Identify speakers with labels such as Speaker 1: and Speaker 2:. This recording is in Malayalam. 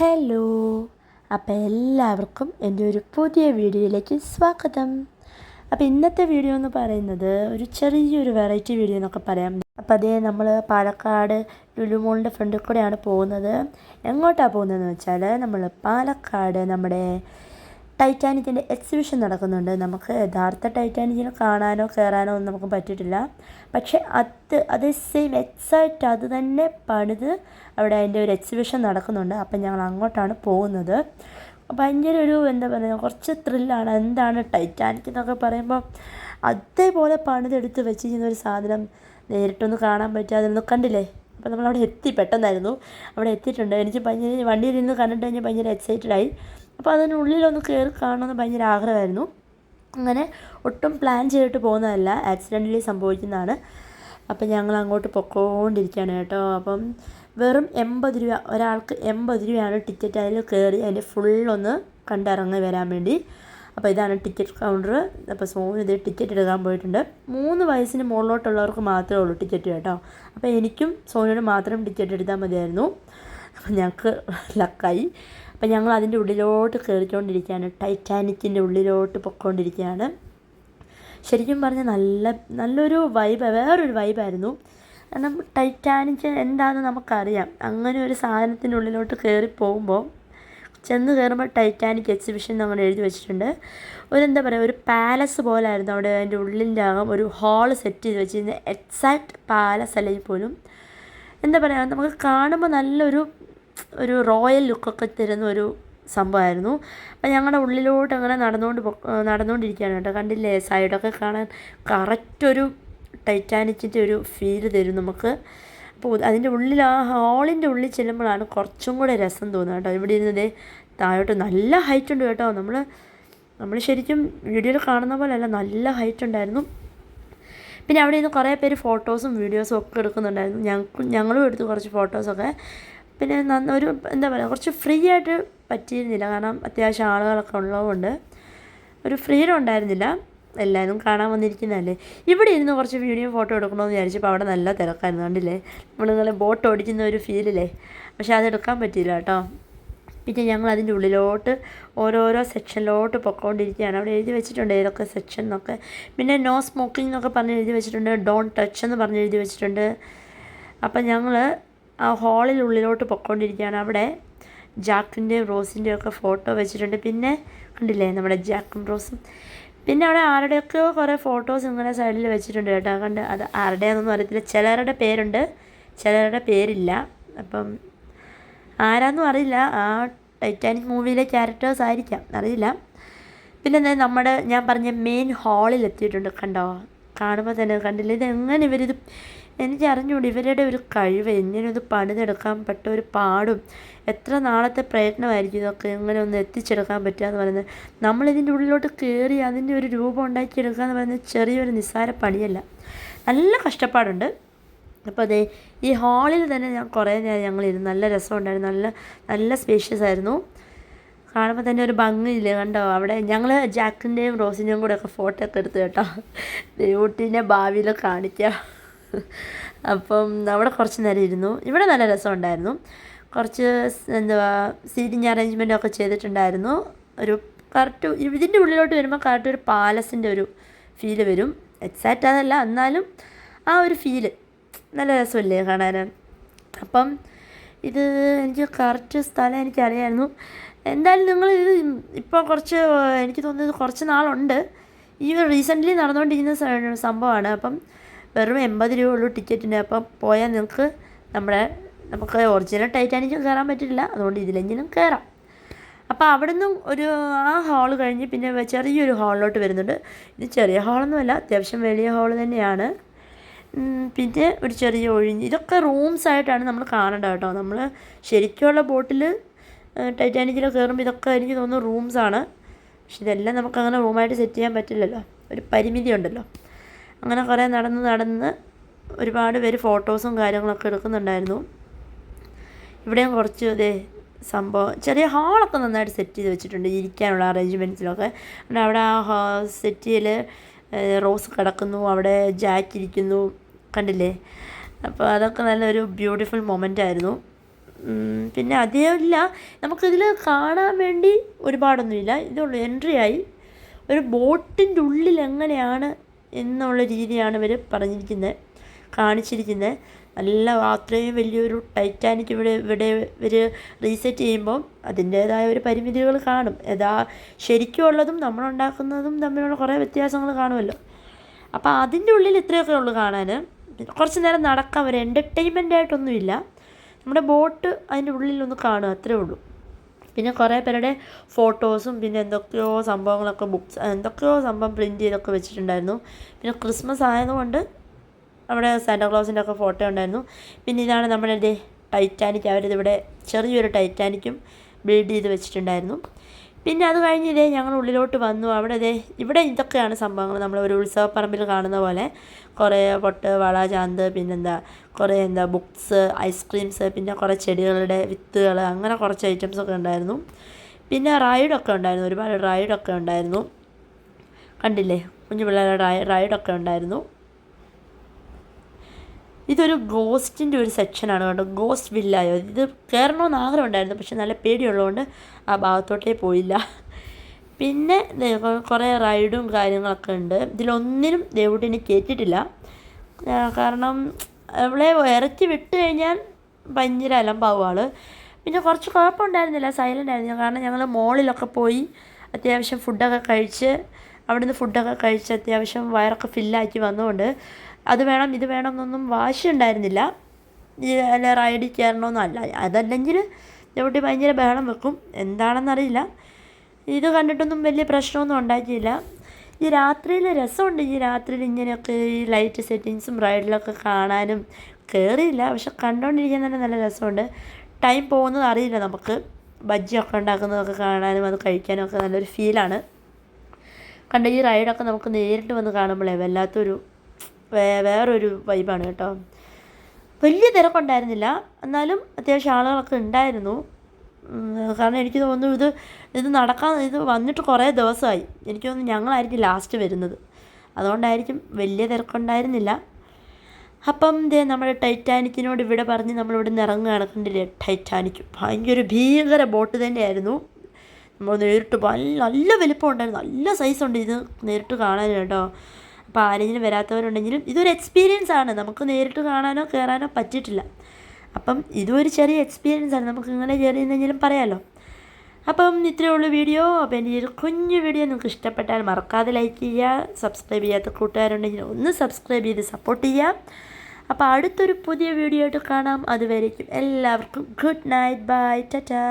Speaker 1: ഹലോ അപ്പോൾ എല്ലാവർക്കും എന്റെ ഒരു പുതിയ വീഡിയോയിലേക്ക് സ്വാഗതം. അപ്പോൾ ഇന്നത്തെ വീഡിയോ എന്ന് പറയുന്നത് ഒരു ചെറിയൊരു വെറൈറ്റി വീഡിയോ എന്നൊക്കെ പറയാം. അപ്പോൾ അതേ നമ്മൾ പാലക്കാട് ലുലുമോളിന്റെ ഫ്രണ്ടിൽ കൂടെയാണ് പോകുന്നത്. എങ്ങോട്ടാണ് പോകുന്നതെന്ന് വെച്ചാൽ നമ്മൾ പാലക്കാട് നമ്മുടെ ടൈറ്റാനിക്കിന്റെ എക്സിബിഷൻ നടക്കുന്നുണ്ട്. നമുക്ക് യഥാർത്ഥ ടൈറ്റാനിക്കിന് കാണാനോ കയറാനോ ഒന്നും നമുക്ക് പറ്റിയിട്ടില്ല. പക്ഷേ അത് അത് സെയിം എക്സാക്റ്റ് അത് തന്നെ പണിത് അവിടെ അതിന്റെ ഒരു എക്സിബിഷൻ നടക്കുന്നുണ്ട്. അപ്പം ഞങ്ങൾ അങ്ങോട്ടാണ് പോകുന്നത്. ഭയങ്കര ഒരു എന്താ പറയുക കുറച്ച് ത്രില്ലാണ് എന്താണ് ടൈറ്റാനിക് എന്നൊക്കെ പറയുമ്പോൾ അതേപോലെ പണിതെടുത്ത് വെച്ചിരിക്കുന്ന ഒരു സാധനം നേരിട്ടൊന്ന് കാണാൻ പറ്റുക. അതൊന്നും കണ്ടില്ലേ? അപ്പോൾ നമ്മളവിടെ എത്തി പെട്ടെന്നായിരുന്നു. അവിടെ എത്തിയിട്ടുണ്ട്. എനിക്ക് ഭയങ്കര വണ്ടിയിൽ നിന്ന് കണ്ടിട്ട് കഴിഞ്ഞാൽ ഭയങ്കര എക്സൈറ്റഡ് ആയി. അപ്പോൾ അതിനുള്ളിലൊന്ന് കയറി കാണണമെന്ന് ഭയങ്കര ആഗ്രഹമായിരുന്നു. അങ്ങനെ ഒട്ടും പ്ലാൻ ചെയ്തിട്ട് പോകുന്നതല്ല. ആക്സിഡന്റലി സംഭവിക്കുന്നതാണ്. അപ്പം ഞങ്ങൾ അങ്ങോട്ട് പൊക്കോണ്ടിരിക്കുകയാണ് കേട്ടോ. അപ്പം വെറും എൺപത് രൂപ ഒരാൾക്ക് എൺപത് രൂപയാണ് ടിക്കറ്റ് അതിൽ കയറി അതിന്റെ ഫുള്ളൊന്ന് കണ്ടിറങ്ങി വരാൻ വേണ്ടി. അപ്പോൾ ഇതാണ് ടിക്കറ്റ് കൗണ്ടർ അപ്പോൾ സോനു ഇത് ടിക്കറ്റ് എടുക്കാൻ പോയിട്ടുണ്ട്. മൂന്ന് വയസ്സിന് മുകളിലോട്ടുള്ളവർക്ക് മാത്രമേ ഉള്ളൂ ടിക്കറ്റ് കേട്ടോ. അപ്പോൾ എനിക്കും സോനുവിന് മാത്രം ടിക്കറ്റ് എടുത്താൽ മതിയായിരുന്നു. അപ്പം ഞങ്ങൾക്ക് ലക്കായി. അപ്പം ഞങ്ങൾ അതിന്റെ ഉള്ളിലോട്ട് കയറിക്കൊണ്ടിരിക്കുകയാണ് ടൈറ്റാനിക്കിന്റെ ഉള്ളിലോട്ട് പൊക്കോണ്ടിരിക്കുകയാണ് ശരിക്കും പറഞ്ഞാൽ നല്ല നല്ലൊരു വൈബ് വേറൊരു വൈബായിരുന്നു കാരണം ടൈറ്റാനിക്ക് എന്താണെന്ന് നമുക്കറിയാം. അങ്ങനെ ഒരു സാധനത്തിന്റെ ഉള്ളിലോട്ട് കയറി പോകുമ്പോൾ ചെന്ന് കയറുമ്പോൾ ടൈറ്റാനിക് എക്സിബിഷൻ എന്ന് അങ്ങനെ എഴുതി വെച്ചിട്ടുണ്ട്. ഒരു എന്താ പറയുക ഒരു പാലസ് പോലായിരുന്നു അവിടെ അതിന്റെ ഉള്ളിന്റെ അകം. ഒരു ഹാൾ സെറ്റ് ചെയ്ത് വെച്ചിരുന്ന എക്സാക്ട് പാലസ് അല്ലെങ്കിൽ പോലും എന്താ പറയുക നമുക്ക് കാണുമ്പോൾ നല്ലൊരു ഒരു റോയൽ ലുക്കൊക്കെ തരുന്ന ഒരു സംഭവമായിരുന്നു. അപ്പം ഞങ്ങളുടെ ഉള്ളിലോട്ട് അങ്ങനെ നടന്നുകൊണ്ട് നടന്നുകൊണ്ടിരിക്കുകയാണ് കേട്ടോ. കണ്ടില്ലേ? സൈഡൊക്കെ കാണാൻ കറക്റ്റൊരു ടൈറ്റാനിക്കിന്റെ ഒരു ഫീൽ തരും നമുക്ക്. അപ്പോൾ അതിന്റെ ഉള്ളിൽ ആ ഹാളിന്റെ ഉള്ളിൽ ചെല്ലുമ്പോഴാണ് കുറച്ചും കൂടെ രസം തോന്നുക കേട്ടോ. ഇവിടെ ഇരുന്നതേ താഴോട്ട് നല്ല ഹൈറ്റ് ഉണ്ട് കേട്ടോ. നമ്മൾ നമ്മൾ ശരിക്കും വീഡിയോയിൽ കാണുന്ന പോലെ അല്ല നല്ല ഹൈറ്റ് ഉണ്ടായിരുന്നു. പിന്നെ അവിടെ നിന്ന് കുറേ പേര് ഫോട്ടോസും വീഡിയോസും ഒക്കെ എടുക്കുന്നുണ്ടായിരുന്നു. ഞങ്ങൾക്കും ഞങ്ങളും എടുത്തു കുറച്ച് ഫോട്ടോസൊക്കെ. പിന്നെ നന്ന ഒരു എന്താ പറയുക കുറച്ച് ഫ്രീ ആയിട്ട് പറ്റിയിരുന്നില്ല. കാരണം അത്യാവശ്യം ആളുകളൊക്കെ ഉള്ളതുകൊണ്ട് ഒരു ഫ്രീഡം ഉണ്ടായിരുന്നില്ല. എല്ലാവരും കാണാൻ വന്നിരിക്കുന്നതല്ലേ. ഇവിടെ ഇരുന്ന് കുറച്ച് വീഡിയോ ഫോട്ടോ എടുക്കണമെന്ന് വിചാരിച്ചപ്പോൾ അവിടെ നല്ല തിരക്കായിരുന്നു. കണ്ടില്ലേ? നമ്മളിങ്ങനെ ബോട്ട് ഓടിക്കുന്ന ഒരു ഫീലില്ലേ പക്ഷേ അതെടുക്കാൻ പറ്റിയില്ല കേട്ടോ. പിന്നെ ഞങ്ങൾ അതിന്റെ ഉള്ളിലോട്ട് ഓരോരോ സെക്ഷനിലോട്ട് പൊക്കോണ്ടിരിക്കുകയാണ്. അവിടെ എഴുതി വെച്ചിട്ടുണ്ട് ഏതൊക്കെ സെക്ഷൻ എന്നൊക്കെ. പിന്നെ നോ സ്മോക്കിംഗ് എന്നൊക്കെ പറഞ്ഞ് എഴുതി വെച്ചിട്ടുണ്ട്. ഡോൺ ടച്ച് എന്ന് പറഞ്ഞ് എഴുതി വെച്ചിട്ടുണ്ട്. അപ്പം ഞങ്ങൾ ആ ഹാളിൽ ഉള്ളിലോട്ട് പൊക്കോണ്ടിരിക്കുകയാണ് അവിടെ ജാക്കിന്റെയും റോസിന്റെയും ഒക്കെ ഫോട്ടോ വെച്ചിട്ടുണ്ട്. പിന്നെ കണ്ടില്ലേ നമ്മുടെ ജാക്കും റോസും? പിന്നെ അവിടെ ആരുടെയൊക്കെയോ കുറേ ഫോട്ടോസ് ഇങ്ങനെ സൈഡിൽ വെച്ചിട്ടുണ്ട് കേട്ടോ. കണ്ട് അത് ആരുടെയാണെന്നൊന്നും അറിയത്തില്ല. ചിലരുടെ പേരുണ്ട് ചിലരുടെ പേരില്ല. അപ്പം ആരാന്നും അറിയില്ല. ആ ടൈറ്റാനിക് മൂവിയിലെ ക്യാരക്ടേഴ്സ് ആയിരിക്കാം. അറിയില്ല. പിന്നെ നമ്മുടെ ഞാൻ പറഞ്ഞ മെയിൻ ഹാളിൽ എത്തിയിട്ടുണ്ട് കണ്ടോ? കാണുമ്പോൾ തന്നെ കണ്ടില്ല? ഇത് എങ്ങനെ ഇവരിത് എനിക്ക് അറിഞ്ഞുകൂടി ഇവരുടെ ഒരു കഴിവ് എങ്ങനെ ഇത് പണിതെടുക്കാൻ പറ്റ ഒരു പാടും എത്ര നാളത്തെ പ്രയത്നമായിരിക്കും ഇതൊക്കെ ഇങ്ങനെ ഒന്ന് എത്തിച്ചെടുക്കാൻ പറ്റുക എന്ന് പറയുന്നത്. നമ്മളിതിന്റെ ഉള്ളിലോട്ട് കയറി അതിന്റെ ഒരു രൂപം ഉണ്ടാക്കിയെടുക്കുക എന്ന് പറയുന്നത് ചെറിയൊരു നിസ്സാര പണിയല്ല. നല്ല കഷ്ടപ്പാടുണ്ട്. അപ്പോൾ അതെ ഈ ഹാളിൽ തന്നെ ഞാൻ കുറേ നേരം ഞങ്ങളിരുന്നു. നല്ല രസമുണ്ടായിരുന്നു. നല്ല നല്ല സ്പേഷ്യസ് ആയിരുന്നു. കാണുമ്പോൾ തന്നെ ഒരു ഭംഗിയില്ലേ കണ്ടോ? അവിടെ ഞങ്ങൾ ജാക്കിന്റെയും റോസിന്റെയും കൂടെ ഒക്കെ ഫോട്ടോ ഒക്കെ എടുത്തു കേട്ടോ. ഊട്ടീനെ ഭാവിയിൽ കാണിക്കാം. അപ്പം അവിടെ കുറച്ച് നേരം ഇരുന്നു. ഇവിടെ നല്ല രസമുണ്ടായിരുന്നു. കുറച്ച് എന്തുവാ സീറ്റിംഗ് അറേഞ്ച്മെന്റ് ഒക്കെ ചെയ്തിട്ടുണ്ടായിരുന്നു. ഒരു കറക്റ്റ് ഇതിന്റെ ഉള്ളിലോട്ട് വരുമ്പോൾ കറക്റ്റ് ഒരു പാലസിന്റെ ഒരു ഫീൽ വരും. എക്സാക്റ്റ് അതല്ല എന്നാലും ആ ഒരു ഫീൽ നല്ല രസമല്ലേ കാണാൻ. അപ്പം ഇത് എനിക്ക് കറക്റ്റ് സ്ഥലം എനിക്കറിയായിരുന്നു. എന്തായാലും നിങ്ങൾ ഇത് ഇപ്പോൾ കുറച്ച് എനിക്ക് തോന്നുന്നത് കുറച്ച് നാളുണ്ട്. ഈ റീസെന്റ്ലി നടന്നുകൊണ്ടിരിക്കുന്ന സംഭവമാണ്. അപ്പം വെറും എൺപത് രൂപ ഉള്ളൂ ടിക്കറ്റിന്. അപ്പം പോയാൽ നിങ്ങൾക്ക് നമ്മുടെ നമുക്ക് ഒറിജിനൽ ടൈറ്റാനിക്കും കയറാൻ പറ്റില്ല. അതുകൊണ്ട് ഇതിലെങ്കിലും കയറാം. അപ്പോൾ അവിടെ നിന്നും ഒരു ആ ഹാൾ കഴിഞ്ഞ് പിന്നെ ചെറിയൊരു ഹാളിലോട്ട് വരുന്നുണ്ട്. ഇത് ചെറിയ ഹാളൊന്നുമല്ല അത്യാവശ്യം വലിയ ഹാൾ തന്നെയാണ്. പിന്നെ ഒരു ചെറിയ ഒഴിഞ്ഞ് ഇതൊക്കെ റൂംസ് ആയിട്ടാണ് നമ്മൾ കാണേണ്ടത് കേട്ടോ. നമ്മൾ ശരിക്കുള്ള ബോട്ടിൽ ടൈറ്റാനിക്കിൽ കയറുമ്പോൾ ഇതൊക്കെ എനിക്ക് തോന്നുന്നു റൂംസാണ് പക്ഷെ ഇതെല്ലാം നമുക്കങ്ങനെ റൂമായിട്ട് സെറ്റ് ചെയ്യാൻ പറ്റില്ലല്ലോ. ഒരു പരിമിതി ഉണ്ടല്ലോ. അങ്ങനെ കുറേ നടന്ന് നടന്ന് ഒരുപാട് പേര് ഫോട്ടോസും കാര്യങ്ങളൊക്കെ എടുക്കുന്നുണ്ടായിരുന്നു. ഇവിടെയും കുറച്ച് ഇതേ സംഭവം ചെറിയ ഹാളൊക്കെ നന്നായിട്ട് സെറ്റ് ചെയ്ത് വെച്ചിട്ടുണ്ട് ഇരിക്കാനുള്ള അറേഞ്ച്മെന്റ്സിലൊക്കെ. അവിടെ ആ സെറ്റിയിൽ റോസ് കിടക്കുന്നു അവിടെ ജാക്ക് ഇരിക്കുന്നു കണ്ടില്ലേ? അപ്പോൾ അതൊക്കെ നല്ലൊരു ബ്യൂട്ടിഫുൾ മൊമെന്റ് ആയിരുന്നു പിന്നെ അധികമില്ല നമുക്കിതിൽ കാണാൻ വേണ്ടി ഒരുപാടൊന്നുമില്ല. ഇതുള്ളൂ എൻട്രി ആയി ഒരു ബോട്ടിന്റെ ഉള്ളിൽ എങ്ങനെയാണ് എന്നുള്ള രീതിയാണ് ഇവർ പറഞ്ഞിരിക്കുന്നത് കാണിച്ചിരിക്കുന്നത്. നല്ല അത്രയും വലിയൊരു ടൈറ്റാനിക് ഇവിടെ ഇവിടെ ഇവർ റീസെറ്റ് ചെയ്യുമ്പോൾ അതിന്റേതായ ഒരു പരിമിതികൾ കാണും. യഥാ ശരിക്കും ഉള്ളതും നമ്മളുണ്ടാക്കുന്നതും തമ്മിലുള്ള കുറേ വ്യത്യാസങ്ങൾ കാണുമല്ലോ. അപ്പോൾ അതിന്റെ ഉള്ളിൽ ഇത്രയൊക്കെ ഉള്ളു കാണാൻ. കുറച്ച് നേരം നടക്കാം ഒരു എന്റർടൈൻമെന്റ് ആയിട്ടൊന്നുമില്ല. നമ്മുടെ ബോട്ട് അതിന്റെ ഉള്ളിലൊന്ന് കാണുക അത്രേ ഉള്ളൂ. പിന്നെ കുറേ പേരുടെ ഫോട്ടോസും പിന്നെ എന്തൊക്കെയോ സംഭവങ്ങളൊക്കെ ബുക്ക്സ് എന്തൊക്കെയോ സംഭവം പ്രിന്റ് ചെയ്തൊക്കെ വെച്ചിട്ടുണ്ടായിരുന്നു. പിന്നെ ക്രിസ്മസ് ആയതുകൊണ്ട് അവിടെ സാന്റാക്ലോസിന്റെ ഒക്കെ ഫോട്ടോ ഉണ്ടായിരുന്നു. പിന്നെ ഇതാണ് നമ്മുടെ ടൈറ്റാനിക് അവരിതിവിടെ ചെറിയൊരു ടൈറ്റാനിക്കും ബിൽഡ് ചെയ്ത് വെച്ചിട്ടുണ്ടായിരുന്നു. പിന്നെ അത് കഴിഞ്ഞ് ഇതേ ഞങ്ങൾ ഉള്ളിലോട്ട് വന്നു. അവിടെ ഇതേ ഇവിടെ ഇതൊക്കെയാണ് സംഭവങ്ങൾ. നമ്മൾ ഒരു ഉത്സവപ്പറമ്പിൽ കാണുന്ന പോലെ കുറേ പൊട്ട് വള ചാന്ത് പിന്നെന്താ കുറേ എന്താ ബുക്സ് ഐസ്ക്രീംസ് പിന്നെ കുറേ ചെടികളുടെ വിത്തുകൾ അങ്ങനെ കുറച്ച് ഐറ്റംസ് ഒക്കെ ഉണ്ടായിരുന്നു. പിന്നെ റൈഡൊക്കെ ഉണ്ടായിരുന്നു. ഒരുപാട് റൈഡൊക്കെ ഉണ്ടായിരുന്നു. കണ്ടില്ലേ? കുഞ്ഞു പിള്ളേരുടെ റൈഡൊക്കെ ഉണ്ടായിരുന്നു. ഇതൊരു ഗോസ്റ്റിന്റെ ഒരു സെക്ഷനാണ് കേട്ടോ. ഗോസ്റ്റ് വില്ലായോ ഇത് കയറണമെന്ന് ആഗ്രഹം ഉണ്ടായിരുന്നു പക്ഷെ നല്ല പേടിയുള്ളതുകൊണ്ട് ആ ഭാഗത്തോട്ടേ പോയില്ല. പിന്നെ കുറേ റൈഡും കാര്യങ്ങളൊക്കെ ഉണ്ട്. ഇതിലൊന്നിനും ദേവുട്ടിനെ കയറ്റിയിട്ടില്ല ആ, കാരണം അവളെ ഇറക്കി വിട്ട് കഴിഞ്ഞാൽ ഭയങ്കര അലമ്പാവും ആൾ പിന്നെ കുറച്ച് കുഴപ്പമുണ്ടായിരുന്നില്ല സൈലന്റ് ആയിരുന്നു. കാരണം ഞങ്ങൾ മോളിലൊക്കെ പോയി അത്യാവശ്യം ഫുഡൊക്കെ കഴിച്ച് അവിടുന്ന് ഫുഡൊക്കെ കഴിച്ച് അത്യാവശ്യം വയറൊക്കെ ഫില്ലാക്കി വന്നുകൊണ്ട് അത് വേണം ഇത് വേണം എന്നൊന്നും വാശി ഉണ്ടായിരുന്നില്ല അല്ല റൈഡിൽ കയറണമെന്നല്ല. അതല്ലെങ്കിൽ ചവിട്ടി ഭയങ്കര ബഹളം വെക്കും. എന്താണെന്നറിയില്ല. ഇത് കണ്ടിട്ടൊന്നും വലിയ പ്രശ്നമൊന്നും ഉണ്ടാക്കിയില്ല. ഈ രാത്രിയിൽ രസമുണ്ട്. ഈ രാത്രിയിൽ ഇങ്ങനെയൊക്കെ ഈ ലൈറ്റ് സെറ്റിങ്സും റൈഡിലൊക്കെ കാണാനും കയറിയില്ല പക്ഷെ കണ്ടുകൊണ്ടിരിക്കാൻ തന്നെ നല്ല രസമുണ്ട്. ടൈം പോകുന്നത് അറിയില്ല നമുക്ക്. ബജ്ജിയൊക്കെ ഉണ്ടാക്കുന്നതൊക്കെ കാണാനും അത് കഴിക്കാനും ഒക്കെ നല്ലൊരു ഫീലാണ് കണ്ട ഈ റൈഡൊക്കെ നമുക്ക് നേരിട്ട് വന്ന് കാണുമ്പോഴേ വല്ലാത്തൊരു വേറൊരു വൈബാണ് കേട്ടോ. വലിയ തിരക്കുണ്ടായിരുന്നില്ല. എന്നാലും അത്യാവശ്യം ആളുകളൊക്കെ ഉണ്ടായിരുന്നു. കാരണം എനിക്ക് തോന്നുന്നു ഇത് ഇത് നടക്കാൻ ഇത് വന്നിട്ട് കുറേ ദിവസമായി. എനിക്ക് തോന്നുന്നു ഞങ്ങളായിരിക്കും ലാസ്റ്റ് വരുന്നത്. അതുകൊണ്ടായിരിക്കും വലിയ തിരക്കുണ്ടായിരുന്നില്ല. അപ്പം ദേ നമ്മുടെ ടൈറ്റാനിക്കിനോട് ഇവിടെ പറഞ്ഞ് നമ്മളിവിടെ നിന്ന് ഇറങ്ങുകയാണ്. കണ്ടില്ലേ? ടൈറ്റാനിക്ക് ഭയങ്കര ഭീകര ബോട്ട് തന്നെയായിരുന്നു. നമ്മൾ നേരിട്ട് നല്ല നല്ല വലിപ്പം ഉണ്ടായിരുന്നു. നല്ല സൈസ് ഉണ്ട് ഇത് നേരിട്ട് കാണാൻ കേട്ടോ. ആരെങ്കിലും വരാത്തവരുണ്ടെങ്കിലും ഇതൊരു എക്സ്പീരിയൻസ് ആണ്. നമുക്ക് നേരിട്ട് കാണാനോ കയറാനോ പറ്റിയിട്ടില്ല. അപ്പം ഇതും ഒരു ചെറിയ എക്സ്പീരിയൻസ് ആണ്. നമുക്ക് ഇങ്ങനെ കയറിയെന്നെങ്കിലും പറയാമല്ലോ അപ്പം ഇത്രയേ ഉള്ളൂ വീഡിയോ. അപ്പോൾ എന്റെ ഒരു കുഞ്ഞു വീഡിയോ നിങ്ങൾക്ക് ഇഷ്ടപ്പെട്ടാൽ മറക്കാതെ ലൈക്ക് ചെയ്യുക. സബ്സ്ക്രൈബ് ചെയ്യാത്ത കൂട്ടുകാരുണ്ടെങ്കിൽ ഒന്ന് സബ്സ്ക്രൈബ് ചെയ്ത് സപ്പോർട്ട് ചെയ്യുക. അപ്പോൾ അടുത്തൊരു പുതിയ വീഡിയോ ആയിട്ട് കാണാം. അതുവരേക്കും എല്ലാവർക്കും ഗുഡ് നൈറ്റ് ബൈ ടാറ്റാ